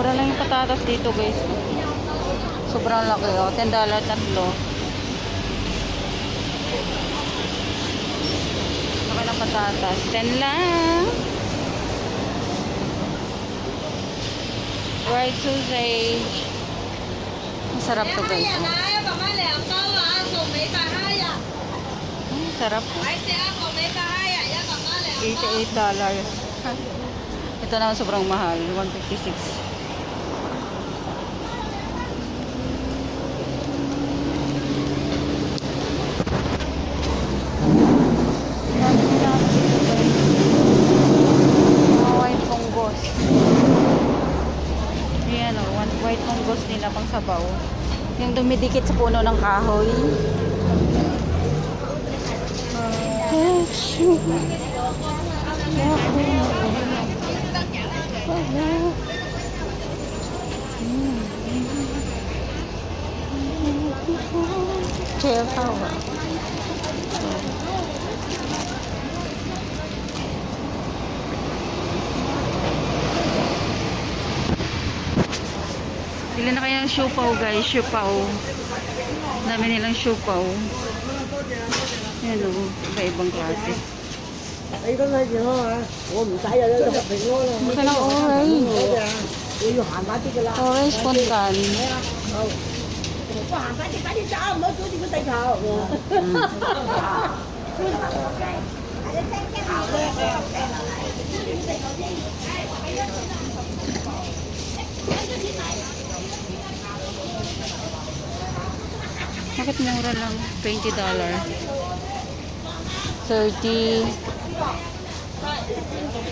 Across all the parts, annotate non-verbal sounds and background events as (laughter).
Mura lang yung patatas dito guys. Sobrang laki oh. $10 tatlo. Saka ng patatas. 10 lang. Fried sausage. Masarap to guys. Mm, sarap. $88. (laughs) Ito naman sobrang mahal. 156 white punggos nila pang sabaw. Yung dumidikit sa puno ng kahoy. Chair power. Bili na kayo ng siupaw guys, siupaw. Dami nilang siupaw. Ayan o, oh. iba-ibang klase. Ay, ito na dyan ha. Oh, masaya na ito. Ito ng orange. Orange puntan. Mm. Bakit mura lang? $20. 30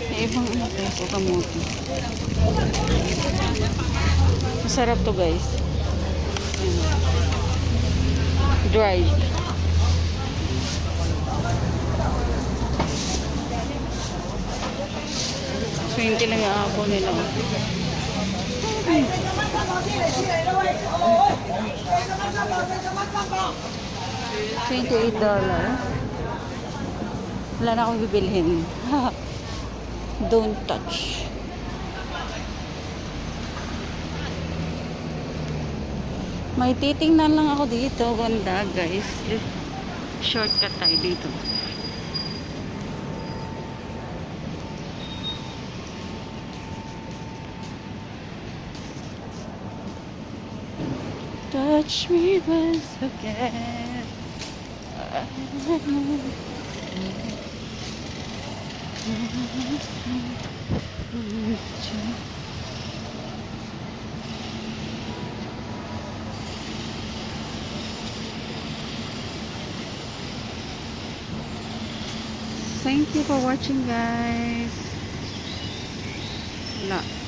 May ibang ano peso kamuti. Masarap to guys. Dry. Twenty lang yung ako nila. $28 dollar. Wala na akong bibilhin. (laughs) Don't touch. May titingnan lang ako dito. Ganda guys. Shortcut tayo dito. Touch me once again. Thank you for watching guys. Wala.